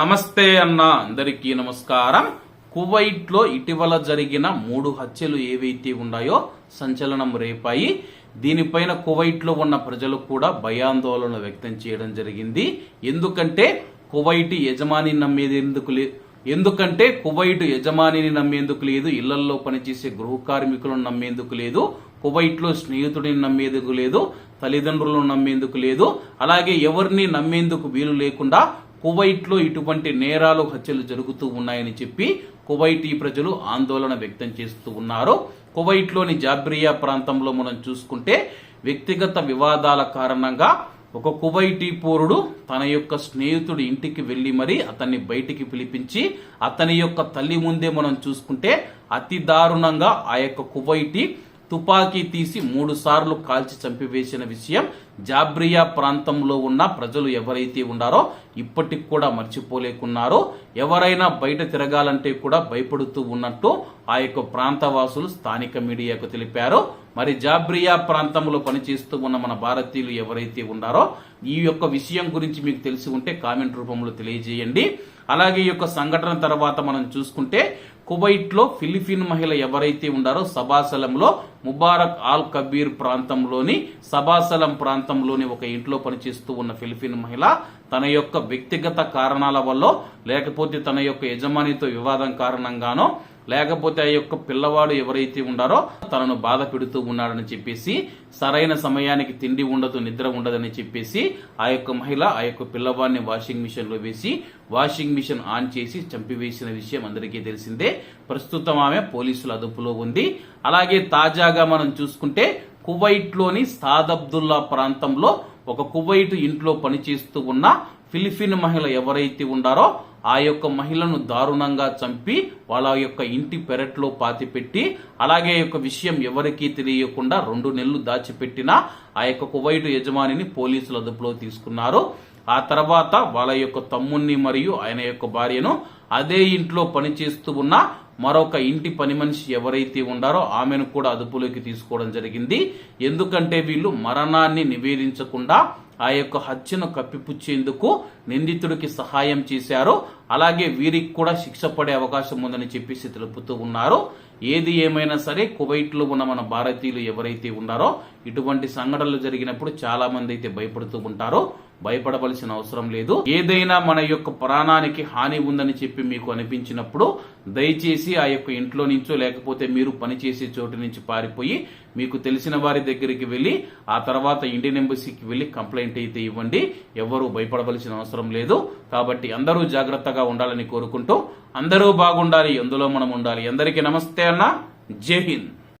నమస్తే అన్న అందరికీ నమస్కారం. కువైట్లో ఇటీవల జరిగిన మూడు హత్యలు ఏవైతే ఉన్నాయో సంచలనం రేపాయి. దీనిపైన కువైట్లో ఉన్న ప్రజలు కూడా భయాందోళన వ్యక్తం చేయడం జరిగింది. ఎందుకంటే కువైట్ యజమాని నమ్మేది ఎందుకు ఎందుకంటే కువైట్ యజమానిని నమ్మేందుకు లేదు ఇళ్ళల్లో పనిచేసే గృహ కార్మికులను నమ్మేందుకు లేదు కువైట్లో స్నేహితుడిని నమ్మేందుకు లేదు తల్లిదండ్రులను నమ్మేందుకు లేదు అలాగే ఎవరిని నమ్మేందుకు వీలు లేకుండా కువైట్లో ఇటువంటి నేరాలు హత్యలు జరుగుతూ ఉన్నాయని చెప్పి కువైటీ ప్రజలు ఆందోళన వ్యక్తం చేస్తూ ఉన్నారు. కువైట్లోని జాబ్రియా ప్రాంతంలో మనం చూసుకుంటే వ్యక్తిగత వివాదాల కారణంగా ఒక కువైటీ పౌరుడు తన యొక్క స్నేహితుడి ఇంటికి వెళ్ళి మరి అతన్ని బయటికి పిలిపించి అతని యొక్క తల్లి ముందే మనం చూసుకుంటే అతి దారుణంగా ఆ యొక్క కువైటీ తుపాకీ తీసి మూడు సార్లు కాల్చి చంపివేసిన విషయం జాబ్రియా ప్రాంతంలో ఉన్న ప్రజలు ఎవరైతే ఉన్నారో ఇప్పటికి కూడా మర్చిపోలేకున్నారో. ఎవరైనా బయట తిరగాలంటే కూడా భయపడుతూ ఉన్నట్టు ఆ యొక్క ప్రాంతవాసులు స్థానిక మీడియాకు తెలిపారు. మరి జాబ్రియా ప్రాంతంలో పనిచేస్తూ ఉన్న మన భారతీయులు ఎవరైతే ఉన్నారో ఈ యొక్క విషయం గురించి మీకు తెలిసి ఉంటే కామెంట్ రూపంలో తెలియజేయండి. అలాగే ఈ యొక్క సంఘటన తర్వాత మనం చూసుకుంటే కువైట్లో ఫిలిపిన్ మహిళ ఎవరైతే ఉన్నారో సభాసలంలో ముబారక్ ఆల్ కబీర్ ప్రాంతంలోని సభాసలం ప్రాంతంలోని ఒక ఇంట్లో పనిచేస్తూ ఉన్న ఫిలిపిన్ మహిళ తన యొక్క వ్యక్తిగత కారణాల వల్ల లేకపోతే తన యొక్క యజమానితో వివాదం కారణంగానో లేకపోతే ఆ యొక్క పిల్లవాడు ఎవరైతే ఉండారో తనను బాధ పెడుతూ ఉన్నాడని చెప్పేసి సరైన సమయానికి తిండి ఉండదు నిద్ర ఉండదని చెప్పేసి ఆ యొక్క మహిళ ఆ యొక్క పిల్లవాడిని వాషింగ్ మిషన్లో వేసి వాషింగ్ మిషన్ ఆన్ చేసి చంపివేసిన విషయం అందరికీ తెలిసిందే. ప్రస్తుతం ఆమె పోలీసుల అదుపులో ఉంది. అలాగే తాజాగా మనం చూసుకుంటే కువైట్లోని సాదబ్దుల్లా ప్రాంతంలో ఒక కువైట్ ఇంట్లో పనిచేస్తూ ఉన్న ఫిలిపిన్ మహిళ ఎవరైతే ఉండారో ఆ యొక్క మహిళను దారుణంగా చంపి వాళ్ళ యొక్క ఇంటి పెరట్లో పాతిపెట్టి అలాగే యొక్క విషయం ఎవరికీ తెలియకుండా రెండు నెలలు దాచిపెట్టిన ఆ యొక్క కువైట్ యజమానిని పోలీసులు అదుపులో తీసుకున్నారు. ఆ తర్వాత వాళ్ళ యొక్క తమ్ముణ్ణి మరియు ఆయన యొక్క భార్యను అదే ఇంట్లో పనిచేస్తూ ఉన్న మరొక ఇంటి పని మనిషి ఎవరైతే ఉండారో ఆమెను కూడా అదుపులోకి తీసుకోవడం జరిగింది. ఎందుకంటే వీళ్ళు మరణాన్ని నివేదించకుండా ఆ యొక్క హత్యను కప్పిపుచ్చేందుకు నిందితుడికి సహాయం చేశారు. అలాగే వీరికి కూడా శిక్ష పడే అవకాశం ఉందని చెప్పేసి తెలుపుతూ ఉన్నారు. ఏది ఏమైనా సరే కువైట్లో ఉన్న మన భారతీయులు ఎవరైతే ఉన్నారో ఇటువంటి సంఘటనలు జరిగినప్పుడు చాలా మంది అయితే భయపడుతూ ఉంటారో. భయపడవలసిన అవసరం లేదు. ఏదైనా మన యొక్క ప్రాణానికి హాని ఉందని చెప్పి మీకు అనిపించినప్పుడు దయచేసి ఆ యొక్క ఇంట్లో నుంచో లేకపోతే మీరు పనిచేసే చోటు నుంచి పారిపోయి మీకు తెలిసిన వారి దగ్గరికి వెళ్ళి ఆ తర్వాత ఇండియన్ ఎంబసీకి వెళ్ళి కంప్లైంట్ అయితే ఇవ్వండి. ఎవరు భయపడవలసిన అవసరం లేదు. కాబట్టి అందరూ జాగ్రత్తగా ఉండాలని కోరుకుంటూ అందరూ బాగుండాలి. ఎందులో మనం ఉండాలి. అందరికీ నమస్తే అన్న. జై హింద్.